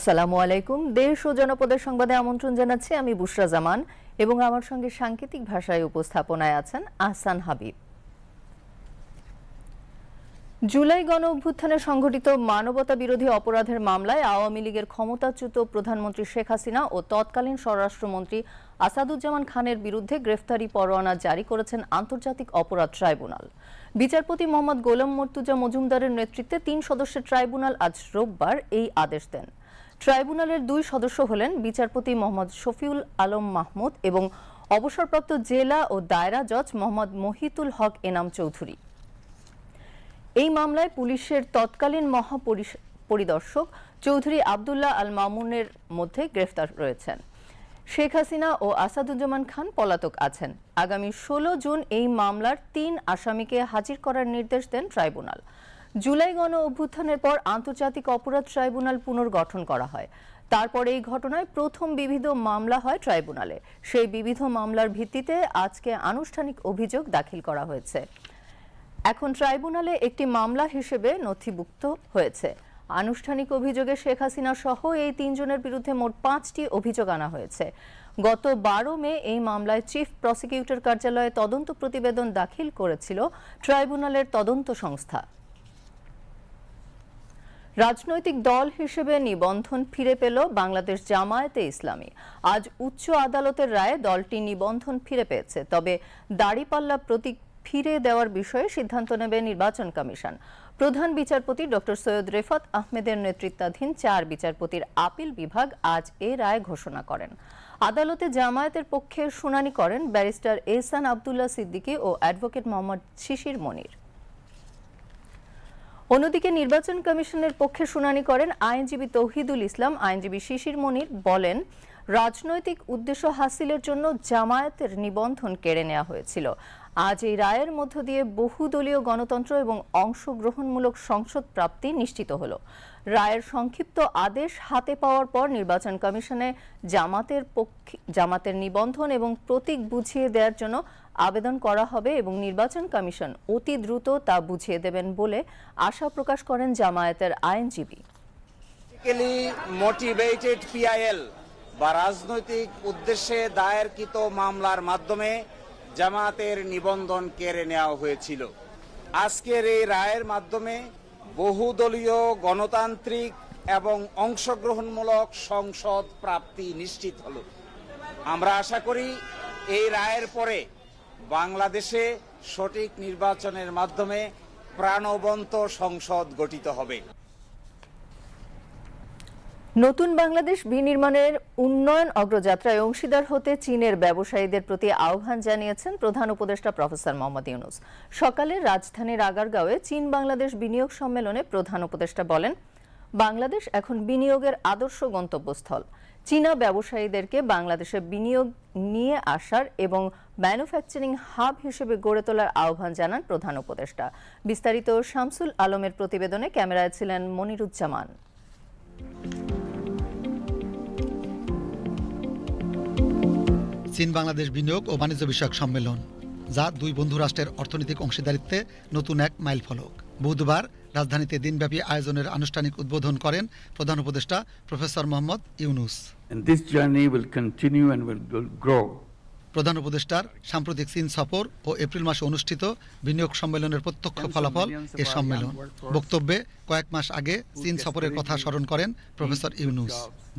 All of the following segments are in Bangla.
আসসালামু আলাইকুম। দেশ ও জনপদের সংবাদে আমন্ত্রণ জানাচ্ছি আমি বুশরা জামান এবং আমার সঙ্গে সাংকেতিক ভাষায় উপস্থাপনায় আছেন আহসান হাবিব। জুলাই গণ অভ্যুত্থানে সংঘটিত মানবতা বিরোধী অপরাধের মামলায় আওয়ামী লীগের ক্ষমতাচ্যুত প্রধানমন্ত্রী শেখ হাসিনা ও তৎকালীন স্বরাষ্ট্রমন্ত্রী আসাদুজ্জামান খানের বিরুদ্ধে গ্রেফতারি পরোয়ানা জারি করেছেন আন্তর্জাতিক অপরাধ ট্রাইব্যুনাল। বিচারপতি মোহাম্মদ গোলাম মর্তুজা মজুমদারের নেতৃত্বে তিন সদস্যের ট্রাইব্যুনাল আজ রোববার এই আদেশ দেন। ট্রাইব্যুনালের দুই সদস্য হলেন বিচারপতি মোহাম্মদ শফিউল আলম মাহমুদ এবং অবসরপ্রাপ্ত জেলা ও দায়রা জজ মোহাম্মদ মহিতুল হক এনাম চৌধুরী। এই মামলায় পুলিশের তৎকালীন মহাপরিদর্শক চৌধুরী আবদুল্লাহ আল মামুনের মধ্যে গ্রেফতার রয়েছেন। শেখ হাসিনা ও আসাদুজ্জামান খান পলাতক আছেন। আগামী ষোলো জুন এই মামলার তিন আসামিকে হাজির করার নির্দেশ দেন ট্রাইব্যুনাল। জুলাই গণ অভ্যুত্থানের পর আন্তর্জাতিক অপরাধ ট্রাইব্যুনাল পুনর্গঠন করা হয়। তারপর এই ঘটনায় প্রথম বিবিধ মামলা হয় ট্রাইব্যুনালে। সেই বিবিধ মামলার ভিত্তিতে আজকে আনুষ্ঠানিক অভিযোগ দাখিল করা হয়েছে। এখন ট্রাইব্যুনালে একটি মামলা হিসেবে নথিভুক্ত হয়েছে। আনুষ্ঠানিক অভিযোগে শেখ হাসিনা সহ এই তিনজনের বিরুদ্ধে মোট পাঁচটি অভিযোগ আনা হয়েছে। গত বারো মে এই মামলায় চিফ প্রসিকিউটর কার্যালয়ে তদন্ত প্রতিবেদন দাখিল করেছিল ট্রাইব্যুনালের তদন্ত সংস্থা। রাজনৈতিক দল হিসেবে নিবন্ধন ফিরে পেল বাংলাদেশ জামায়াতে ইসলামী। আজ উচ্চ আদালতের রায়ে দলটি নিবন্ধন ফিরে পেয়েছে। তবে দাড়িপাল্লা প্রতীক ফিরে দেওয়ার বিষয়ে সিদ্ধান্ত নেবে নির্বাচন কমিশন। প্রধান বিচারপতি ডক্টর সৈয়দ রেফাত আহমেদের নেতৃত্বাধীন চার বিচারপতির আপিল বিভাগ আজ এ রায় ঘোষণা করেন। আদালতে জামায়াতের পক্ষে শুনানি করেন ব্যারিস্টার এহসান আবদুল্লাহ সিদ্দিকী ও অ্যাডভোকেট মোহাম্মদ শিশির মনির। অন্যদিকে নির্বাচন কমিশনের পক্ষে শুনানি করেন আইনজীবী তৌহিদুল ইসলাম। আইনজীবী শিশির মনির বলেন, রাজনৈতিক উদ্দেশ্য হাসিলের জন্য জামায়াতের নিবন্ধন কেড়ে নেওয়া হয়েছিল। আজ এই রায়ের মধ্য দিয়ে বহুদলীয় গণতন্ত্র এবং অংশগ্রহণমূলক সংসদ প্রাপ্তি নিশ্চিত হলো। রায়ের সংক্ষিপ্ত আদেশ হাতে পাওয়ার পর নির্বাচন কমিশনে জামাতের পক্ষে জামাতের নিবন্ধন এবং প্রতীক বুঝিয়ে দেওয়ার জন্য আবেদন করা হবে এবং নির্বাচন কমিশন অতি দ্রুত তা বুঝিয়ে দেবেন বলে আশা প্রকাশ করেন জামায়াতের আইনজীবী। মোটিভেটেড পিআইএল বা রাজনৈতিক উদ্দেশ্যে দায়েরকৃত মামলার মাধ্যমে জামাতের নিবন্ধন কেড়ে নেওয়া হয়েছিল। আজকের এই রায়ের মাধ্যমে বহুদলীয় গণতান্ত্রিক এবং অংশগ্রহণমূলক সংসদ প্রাপ্তি নিশ্চিত হল। আমরা আশা করি এই রায়ের পরে বাংলাদেশে সঠিক নির্বাচনের মাধ্যমে প্রাণবন্ত সংসদ গঠিত হবে। নতুন বাংলাদেশ বিনির্মাণের উন্নয়ন অগ্রযাত্রায় অংশীদার হতে চীনের ব্যবসায়ীদের প্রতি আহ্বান জানিয়েছেন প্রধান উপদেষ্টা প্রফেসর মোহাম্মদ ইউনুস। সকালে রাজধানীর আগারগাঁওয়ে চীন বাংলাদেশ বিনিয়োগ সম্মেলনে প্রধান উপদেষ্টা বলেন, বাংলাদেশ এখন বিনিয়োগের আদর্শ গন্তব্যস্থল। চীনা ব্যবসায়ীদেরকে বাংলাদেশে বিনিয়োগ নিয়ে আসার এবং ম্যানুফ্যাকচারিং হাব হিসেবে গড়ে তোলার আহ্বান জানান প্রধান উপদেষ্টা। বিস্তারিত শামসুল আলমের প্রতিবেদনে ক্যামেরায় ছিলেন মনিরুজ্জামান। চীন, বাংলাদেশ বিনিয়োগ ও বাণিজ্য বিষয়ক সম্মেলন, যা দুই বন্ধু রাষ্ট্রের অর্থনৈতিক অংশীদারিত্বে নতুন এক মাইল ফলক বুধবার রাজধানীতে দিনব্যাপী আয়োজনের আনুষ্ঠানিক উদ্বোধন করেন প্রধান উপদেষ্টা professor Mohammad Yunus And this journey will continue and will grow. প্রধান উপদেষ্টার সাম্প্রতিক চীন সফর ও এপ্রিল মাসে অনুষ্ঠিত বিনিয়োগ সম্মেলনের প্রত্যক্ষ ফলাফল এ সম্মেলন। বক্তব্যে কয়েক মাস আগে চীন সফরের কথা স্মরণ করেন প্রফেসর ইউনুস।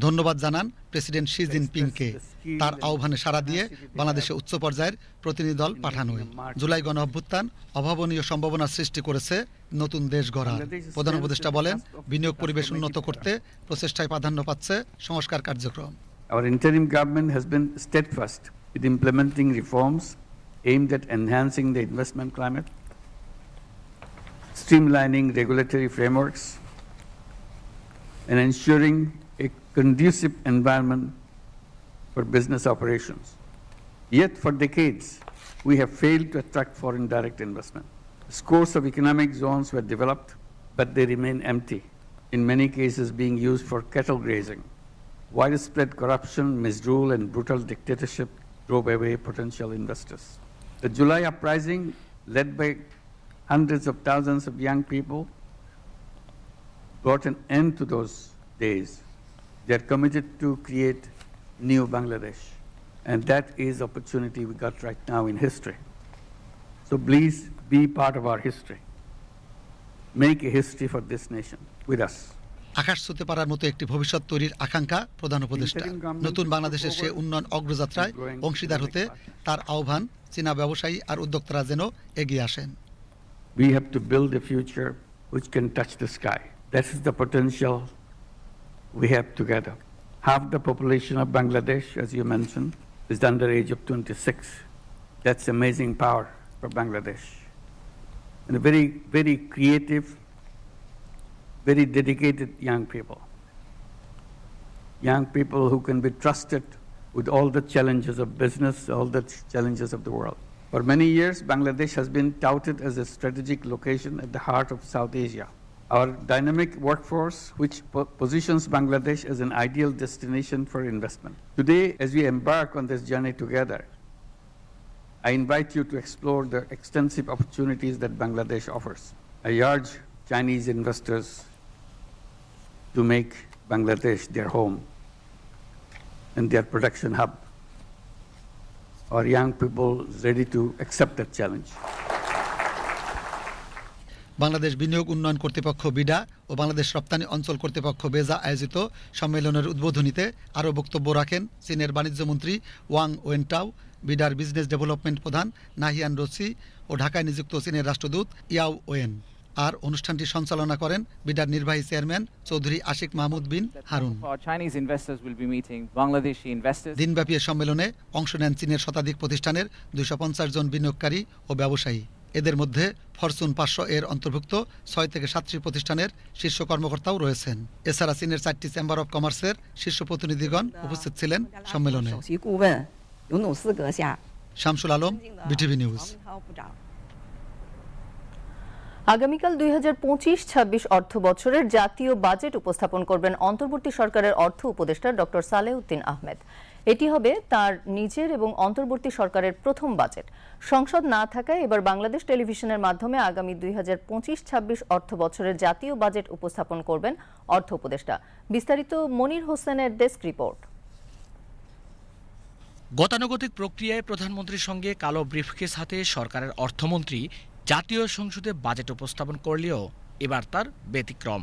ধন্যবাদ জানান প্রেসিডেন্ট শি জিনপিংকে। তার আহ্বানে সাড়া দিয়ে বাংলাদেশে উচ্চ পর্যায়ের প্রতিনিধি দল পাঠানোয় জুলাই গণ অভ্যুত্থান অভাবনীয় সম্ভাবনা সৃষ্টি করেছে নতুন দেশ গড়ার। প্রধান উপদেষ্টা বলেন বিনিয়োগ পরিবেশ উন্নত করতে প্রচেষ্টায় প্রাধান্য পাচ্ছে সংস্কার কার্যক্রম। Our interim government has been steadfast with implementing reforms aimed at enhancing the investment climate, streamlining regulatory frameworks, and ensuring a conducive environment for business operations. Yet, for decades, we have failed to attract foreign direct investment. Scores of economic zones were developed, but they remain empty, in many cases being used for cattle grazing. Widespread corruption, misrule, and brutal dictatorship drove away potential investors. The July uprising, led by hundreds of thousands of young people, brought an end to those days They're committed to create new Bangladesh. And that is opportunity we got right now in history. So please be part of our history. Make a history for this nation with us. আকাশ ছুতে পারার মতো একটি ভবিষ্যৎ তৈরির আকাঙ্ক্ষা প্রধান উপদেষ্টা নতুন বাংলাদেশের সে উন্নয়ন অগ্রযাত্রায় অংশীদার হতে তার আহ্বান চীনা ব্যবসায়ী আর উদ্যোক্তারা যেন এগিয়ে আসেন We have to build a future which can touch the sky. That is the potential we have together. Half the population of Bangladesh, as you mentioned, is under the age of 26. That's amazing power for Bangladesh. And a very, very creative, very dedicated young people. Young people who can be trusted with all the challenges of business, all the challenges of the world. For many years, Bangladesh has been touted as a strategic location at the heart of South Asia. Our dynamic workforce, which po- positions Bangladesh as an ideal destination for investment. Today, as we embark on this journey together, I invite you to explore the extensive opportunities that Bangladesh offers. I urge Chinese investors to make Bangladesh their home and their production hub. Our young people ready to accept that challenge. Bangladesh বিনিয়োগ উন্নয়ন কর্তৃপক্ষ বিডা ও বাংলাদেশ রপ্তানি অঞ্চল কর্তৃপক্ষ বেজা আয়োজিত সম্মেলনের উদ্বোধনীতে আরও বক্তব্য রাখেন চীনের বাণিজ্যমন্ত্রী ওয়াং ওয়েন্টাও, বিডার বিজনেস ডেভেলপমেন্ট প্রধান নাহিয়ান রসি ও ঢাকায় নিযুক্ত চীনের রাষ্ট্রদূত ইয়াও ওয়েন আর অনুষ্ঠানটি সঞ্চালনা করেন বিডার নির্বাহী চেয়ারম্যান চৌধুরী আশিক মাহমুদ বিন হারুন। দিনব্যাপী সম্মেলনে অংশ নেন চীনের শতাধিক প্রতিষ্ঠানের দুশো জন বিনিয়োগকারী ও ব্যবসায়ী। এদের মধ্যে ফরচুন পাঁচশো এর অন্তর্ভুক্ত ছয় থেকে সাতটি প্রতিষ্ঠানের শীর্ষ কর্মকর্তাও রয়েছেন। এছাড়া চীনের চারটি চেম্বার অব কমার্সের শীর্ষ প্রতিনিধিগণ উপস্থিত ছিলেন সম্মেলনে। Shamsul Alam BTV news. আগামীকাল দুই হাজার পঁচিশ, ছাব্বিশ অর্থ বছরের জাতীয় বাজেট উপস্থাপন করবেন অন্তর্বর্তী সরকারের অর্থ উপদেষ্টা ডক্টর সালেউদ্দিন আহমেদ। এটি হবে তার নিজের এবং অন্তর্বর্তী সরকারের প্রথম বাজেট। সংসদ না থাকায় এবার বাংলাদেশ টেলিভিশনের মাধ্যমে আগামী দুই হাজার পঁচিশ, ছাব্বিশ অর্থ বছরের জাতীয় বাজেট উপস্থাপন করবেন অর্থ উপদেষ্টা। বিস্তারিত মনির হোসেনের ডেস্ক রিপোর্ট। গতানুগতিক প্রক্রিয়ায় প্রধানমন্ত্রীর সঙ্গে কালো ব্রিফকেস হাতে সরকারের অর্থমন্ত্রী জাতীয় সংসদে বাজেট উপস্থাপন করলেও এবার তার ব্যতিক্রম।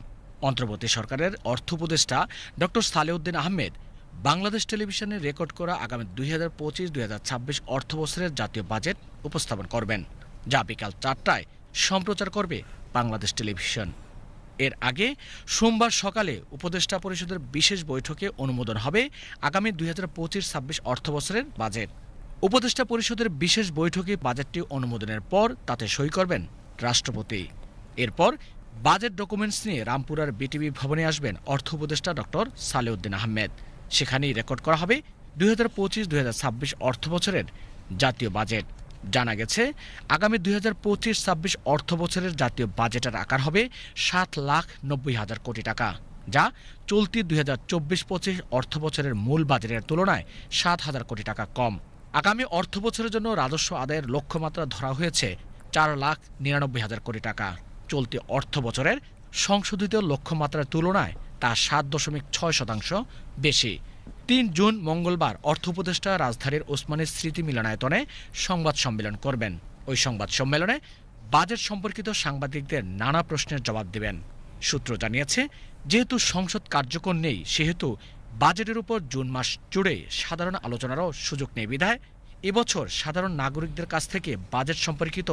অন্তর্বর্তী সরকারের অর্থ উপদেষ্টা ডক্টর সালেউদ্দিন আহমেদ বাংলাদেশ টেলিভিশনে রেকর্ড করা আগামী দুই হাজার পঁচিশ দুই হাজার ছাব্বিশ অর্থ বছরের জাতীয় বাজেট উপস্থাপন করবেন, যা বিকাল চারটায় সম্প্রচার করবে বাংলাদেশ টেলিভিশন। এর আগে সোমবার সকালে উপদেষ্টা পরিষদের বিশেষ বৈঠকে অনুমোদন হবে আগামী দুই হাজার পঁচিশ ছাব্বিশ অর্থ বছরের বাজেট। উপদেষ্টা পরিষদের বিশেষ বৈঠকে বাজেটটি অনুমোদনের পর তাতে সই করবেন রাষ্ট্রপতি। এরপর বাজেট ডকুমেন্টস নিয়ে রামপুরার বিটিভি ভবনে আসবেন অর্থ উপদেষ্টা ডক্টর সালেউদ্দিন আহমেদ। সেখানেই রেকর্ড করা হবে দুই হাজার পঁচিশ, দুই হাজার ছাব্বিশ অর্থ বছরের জাতীয় বাজেট। জানা গেছে, আগামী দুই হাজার পঁচিশ, ছাব্বিশ অর্থ বছরের জাতীয় বাজেটের আকার হবে সাত লাখ নব্বই হাজার কোটি টাকা, যা চলতি দুই হাজার চব্বিশ পঁচিশ অর্থ বছরের মূল বাজেটের তুলনায় সাত হাজার কোটি টাকা কম। আগামী অর্থ বছরের জন্য রাজস্ব আদায়ের লক্ষ্যমাত্রা ধরা হয়েছে চার লাখ নিরানব্বই হাজার কোটি টাকা। চলতি অর্থ বছরের সংশোধিত লক্ষ্যমাত্রার তুলনায় তা সাত দশমিক ছয় শতাংশ বেশি। তিন জুন মঙ্গলবার অর্থ উপদেষ্টা রাজধানীর ওসমানের স্মৃতি মিলনায়তনে সংবাদ সম্মেলন করবেন। ওই সংবাদ সম্মেলনে বাজেট সম্পর্কিত সাংবাদিকদের নানা প্রশ্নের জবাব দেবেন। সূত্র জানিয়েছে, যেহেতু সংসদ কার্যকর নেই, সেহেতু বাজেটের উপর জুন মাস জুড়ে সাধারণ আলোচনারও সুযোগ নেই বিধায় এবছর সাধারণ নাগরিকদের কাছ থেকে বাজেট সম্পর্কিত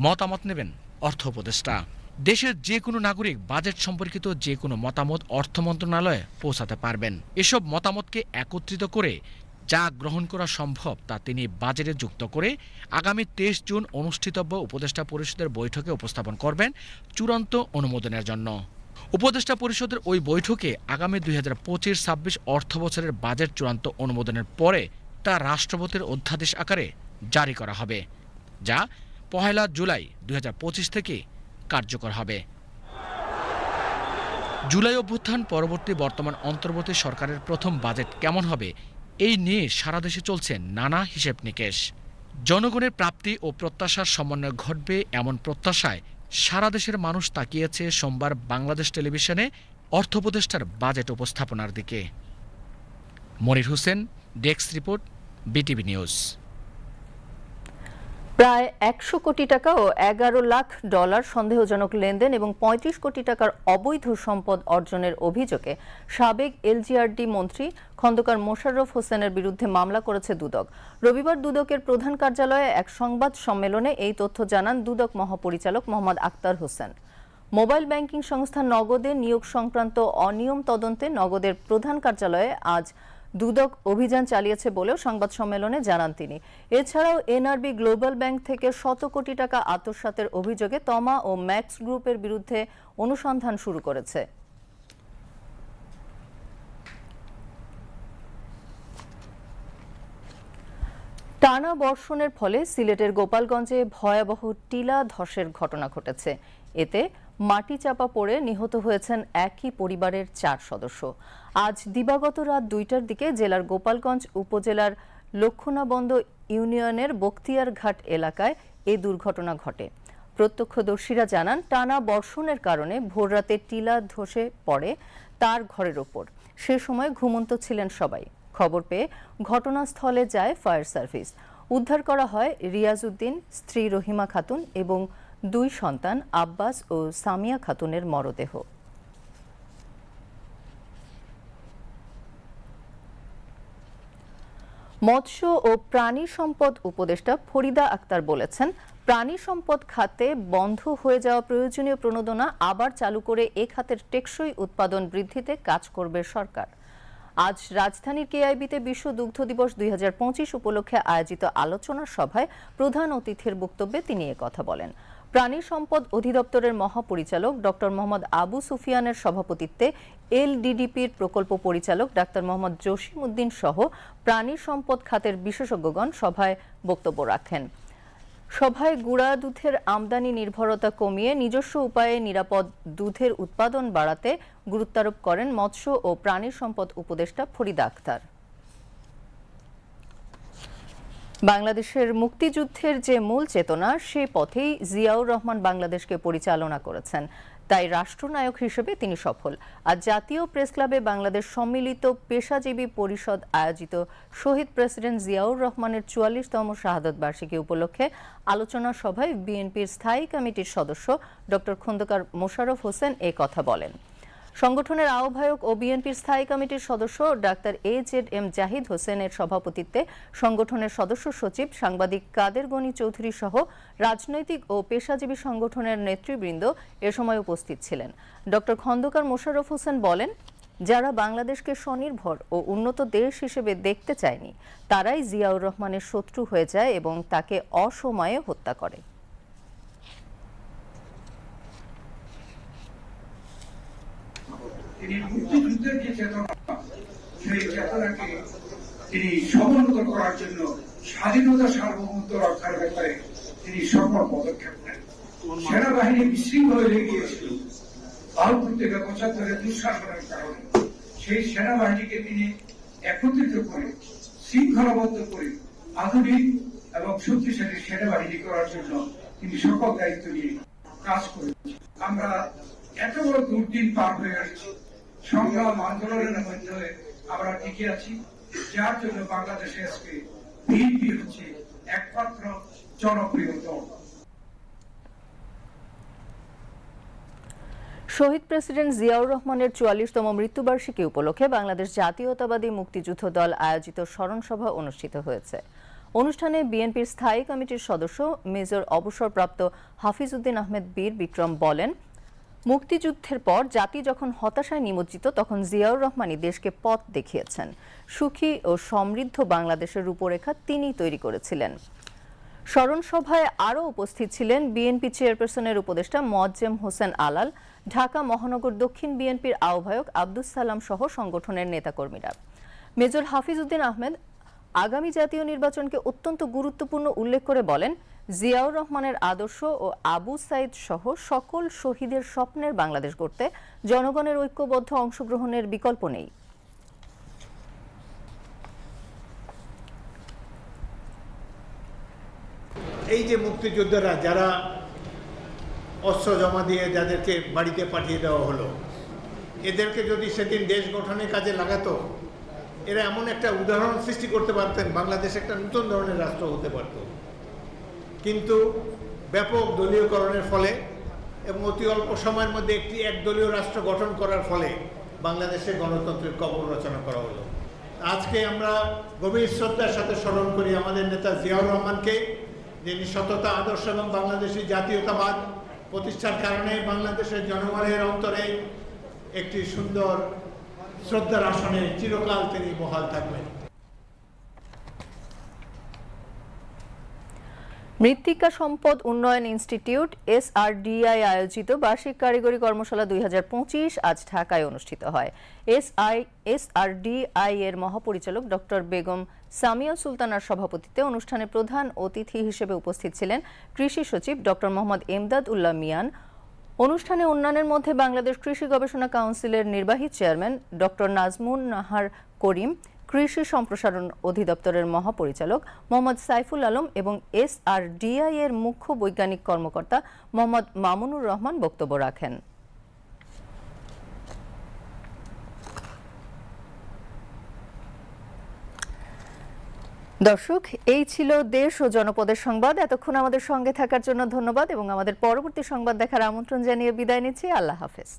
মতামত নেবেন অর্থ উপদেষ্টা। দেশের যে কোনো নাগরিক বাজেট সম্পর্কিত যে কোনো মতামত অর্থ মন্ত্রণালয়ে পৌঁছাতে পারবেন। এসব মতামতকে একত্রিত করে যা গ্রহণ করা সম্ভব তা তিনি বাজেটে যুক্ত করে আগামী তেইশ জুন অনুষ্ঠিতব্য উপদেষ্টা পরিষদের বৈঠকে উপস্থাপন করবেন চূড়ান্ত অনুমোদনের জন্য। উপদেষ্টা পরিষদের ওই বৈঠকে আগামী দুই হাজার পঁচিশ ছাব্বিশ অর্থ বছরের বাজেট চূড়ান্ত অনুমোদনের পরে তা রাষ্ট্রপতির অধ্যাদেশ আকারে জারি করা হবে, যা পহেলা জুলাই দুই হাজার পঁচিশ থেকে কার্যকর হবে। জুলাই অভ্যুত্থান পরবর্তী বর্তমান অন্তর্বর্তী সরকারের প্রথম বাজেট কেমন হবে, এই নিয়ে সারা দেশে চলছে নানা হিসেব নিকেশ। জনগণের প্রাপ্তি ও প্রত্যাশার সমন্বয় ঘটবে এমন প্রত্যাশায় সারা দেশের মানুষ তাকিয়েছে সোমবার বাংলাদেশ টেলিভিশনে অর্থ উপদেষ্টার বাজেট উপস্থাপনার দিকে। Monir Hossain, desk report, BTV news. প্রায় একশো কোটি টাকা ও এগারো লাখ ডলার সন্দেহজনক লেনদেন এবং পঁয়ত্রিশ কোটি টাকার অবৈধ সম্পদ অর্জনের অভিযোগে সাবেক এলজিআরডি মন্ত্রী খন্দকার মোশাররফ হোসেনের বিরুদ্ধে মামলা করেছে দুদক। রবিবার দুদকের প্রধান কার্যালয়ে এক সংবাদ সম্মেলনে এই তথ্য জানান দুদক মহাপরিচালক মোহাম্মদ আক্তার হোসেন। মোবাইল ব্যাংকিং সংস্থা নগদে নিয়োগ সংক্রান্ত অনিয়ম তদন্তে নগদের প্রধান কার্যালয়ে আজ দুদক অভিযান চালিয়েছে বলেও সংবাদ সম্মেলনে জানান তিনি। এছাড়াও এনআরবি গ্লোবাল ব্যাংক থেকে শত কোটি টাকা আত্মসাতের অভিযোগে তমা ও ম্যাক্স গ্রুপের বিরুদ্ধে অনুসন্ধান শুরু করেছে। টানা বর্ষণের ফলে সিলেটের গোপালগঞ্জে ভয়াবহ টিলা ধসের ঘটনা ঘটেছে। এতে মাটি চাপা পড়ে নিহত হয়েছেন একই পরিবারের চার সদস্য। আজ দিবাগত রাত দুইটার দিকে জেলার গোপালগঞ্জ উপজেলার লক্ষণাবন্দ ইউনিয়নের বখতিয়ার ঘাট এলাকায় এ দুর্ঘটনা ঘটে। প্রত্যক্ষদর্শীরা জানান, টানা বর্ষণের কারণে ভোররাতে টিলা ধসে পড়ে তার ঘরের ওপর। সে সময় ঘুমন্ত ছিলেন সবাই। খবর পেয়ে ঘটনাস্থলে যায় ফায়ার সার্ভিস। উদ্ধার করা হয় রিয়াজউদ্দিন, স্ত্রী রহিমা খাতুন এবং দুই সন্তান, আব্বাস ও সামিয়া খাতুনের মরদেহ। মৎস্য ও প্রাণী সম্পদ উপদেষ্টা ফরিদা আক্তার বলেছেন, প্রাণী সম্পদ খাতে বন্ধ হয়ে যাওয়া প্রয়োজনীয় প্রণোদনা আবার চালু করে এ খাতের টেকসই উৎপাদন বৃদ্ধিতে কাজ করবে সরকার। আজ রাজধানীর কেআইবিতে বিশ্ব দুগ্ধ দিবস দুই হাজার পঁচিশ উপলক্ষে আয়োজিত আলোচনা সভায় প্রধান অতিথির বক্তব্যে তিনি কথা বলেন। প্রাণী সম্পদ অধিদপ্তরের মহাপরিচালক ডক্টর মোহাম্মদ আবু সুফিয়ানের সভাপতিত্বে এলডিডিপির প্রকল্প পরিচালক ডাক্তার মোহাম্মদ জসিম উদ্দিন সহ প্রাণী সম্পদ খাতের বিশেষজ্ঞগণ সভায় বক্তব্য রাখেন। সভায় গুঁড়া দুধের আমদানি নির্ভরতা কমিয়ে নিজস্ব উপায়ে নিরাপদ দুধের উৎপাদন বাড়াতে গুরুত্বারোপ করেন মৎস্য ও প্রাণী সম্পদ উপদেষ্টা ফরিদা আক্তার বাংলাদেশের মুক্তিযুদ্ধের যে মূল চেতনা, সে পথেই জিয়াউর রহমান বাংলাদেশকে পরিচালনা করেছেন। তাই রাষ্ট্রনায়ক হিসেবে তিনি সফল। আর জাতীয় প্রেস ক্লাবে বাংলাদেশ সম্মিলিত পেশাজীবী পরিষদ আয়োজিত শহীদ প্রেসিডেন্ট জিয়াউর রহমানের চুয়াল্লিশতম শাহাদত বার্ষিকী উপলক্ষে আলোচনা সভায় বিএনপির স্থায়ী কমিটির সদস্য ডক্টর খন্দকার মোশাররফ হোসেন এ কথা বলেন। সংগঠনের আহ্বায়ক ও বিএনপির স্থায়ী কমিটির সদস্য doctor A Z M Zahid হোসেনের সভাপতিত্বে সংগঠনের সদস্য সচিব সাংবাদিক কাদের গনি চৌধুরী সহ রাজনৈতিক ও পেশাজীবী সংগঠনের নেতৃবৃন্দ এ সময় উপস্থিত ছিলেন। ডক্টর খন্দকার মোশাররফ হোসেন বলেন, যারা বাংলাদেশকে স্বনির্ভর ও উন্নত দেশ হিসেবে দেখতে চায়নি, তারাই জিয়াউর রহমানের শত্রু হয়ে যায় এবং তাকে অসময়ে হত্যা করে। তিনি মুক্তিযুদ্ধের যে চেতনা সেই চেতনাকে তিনি সমুন্নত করার জন্য স্বাধীনতা সার্বভৌমত্ব রক্ষার ব্যাপারে তিনি সকল পদক্ষেপ নেন। সেনাবাহিনী বিশৃঙ্খল গিয়েছিল। বাহাত্তর থেকে পঁচাত্তরের দুঃশাসনের কারণে। সেই সেনাবাহিনীকে তিনি একত্রিত করে, শৃঙ্খলাবদ্ধ করে, আধুনিক এবং শক্তিশালী সেনাবাহিনী করার জন্য তিনি সকল দায়িত্ব নিয়ে কাজ করেছেন। আমরা এত বড় দুর্দিন পার হয়ে আসছি। সংগ্রাম আন্দোলনের মধ্যে আমরা টিকে আছি। যার জন্য বাংলাদেশে আজকে বিএনপি হচ্ছে একমাত্র জনপ্রিয় দল। শহীদ প্রেসিডেন্ট জিয়াউর রহমানের চুয়াল্লিশতম মৃত্যুবার্ষিকী উপলক্ষে বাংলাদেশ জাতীয়তাবাদী মুক্তিযুদ্ধ দল আয়োজিত স্মরণ সভা অনুষ্ঠিত হয়েছে। অনুষ্ঠানে বিএনপির স্থায়ী কমিটির সদস্য মেজর অবসরপ্রাপ্ত হাফিজউদ্দিন আহমেদ বীর বিক্রম বলেন মুক্তিযুদ্ধের পর জাতি যখন হতাশায় নিমজ্জিত, তখন জিয়াউর রহমানই দেশকে পথ দেখিয়েছেন। সুখী ও সমৃদ্ধ বাংলাদেশের রূপরেখা তিনিই তৈরি করেছিলেন। স্মরণ সভায় আরও উপস্থিত ছিলেন বিএনপি চেয়ারপারসনের উপদেষ্টা মোয়াজ্জেম হোসেন আলাল, ঢাকা মহানগর দক্ষিণ বিএনপির আহ্বায়ক আব্দুস সালাম সহ সংগঠনের নেতাকর্মীরা। মেজর হাফিজউদ্দিন আহমেদ, আগামী জাতীয় নির্বাচনকে অত্যন্ত গুরুত্বপূর্ণ উল্লেখ করে বলেন জিয়াউর রহমানের আদর্শ ও আবু সাইদ সহ সকল শহীদের স্বপ্নের বাংলাদেশ গড়তে জনগণের ঐক্যবদ্ধ অংশগ্রহণের বিকল্প নেই। এই যে মুক্তিযোদ্ধারা যারা অস্ত্র জমা দিয়ে যাদেরকে বাড়িতে পাঠিয়ে দেওয়া হলো, এদেরকে যদি সেদিন দেশ গঠনের কাজে লাগাতো, এরা এমন একটা উদাহরণ সৃষ্টি করতে পারতেন, বাংলাদেশ একটা নতুন ধরনের রাষ্ট্র হতে পারত। কিন্তু ব্যাপক দলীয়করণের ফলে এবং অতি অল্প সময়ের মধ্যে একটি একদলীয় রাষ্ট্র গঠন করার ফলে বাংলাদেশে গণতন্ত্রের কবর রচনা করা হলো। আজকে আমরা গভীর শ্রদ্ধার সাথে স্মরণ করি আমাদের নেতা জিয়াউর রহমানকে, যিনি সততা, আদর্শ এবং বাংলাদেশি জাতীয়তাবাদ প্রতিষ্ঠার কারণে বাংলাদেশের জনগণের অন্তরে একটি সুন্দর শ্রদ্ধার আসনে চিরকাল তিনি বহাল থাকবেন। মৃত্তিকা সম্পদ উন্নয়ন ইনস্টিটিউট, এসআরডিআই আয়োজিত বার্ষিক কারিগরি কর্মশালা দুই হাজার পঁচিশ আজ ঢাকায় অনুষ্ঠিত হয়। এসআই, এসআরডিআই এর মহাপরিচালক ডক্টর বেগম সামিয়া সুলতানার সভাপতিত্বে অনুষ্ঠানে প্রধান অতিথি হিসেবে উপস্থিত ছিলেন কৃষি সচিব ডক্টর মোহাম্মদ এমদাদ উল্লাহ মিয়ান। অনুষ্ঠানে অন্যান্যের মধ্যে বাংলাদেশ কৃষি গবেষণা কাউন্সিলের নির্বাহী চেয়ারম্যান ডক্টর নাজমুন নাহার করিম কৃষি সম্প্রসারণ অধিদপ্তরের মহাপরিচালক মোহাম্মদ সাইফুল আলম এবং এসআরডিআই এর মুখ্য বৈজ্ঞানিক কর্মকর্তা মোহাম্মদ মামুনুর রহমান বক্তব্য রাখেন। দর্শক, এই ছিল দেশ ও জনপদের সংবাদ। এতক্ষণ আমাদের সঙ্গে থাকার জন্য ধন্যবাদ এবং আমাদের পরবর্তী সংবাদ দেখার আমন্ত্রণ জানিয়ে বিদায় নিচ্ছি। আল্লাহ হাফেজ।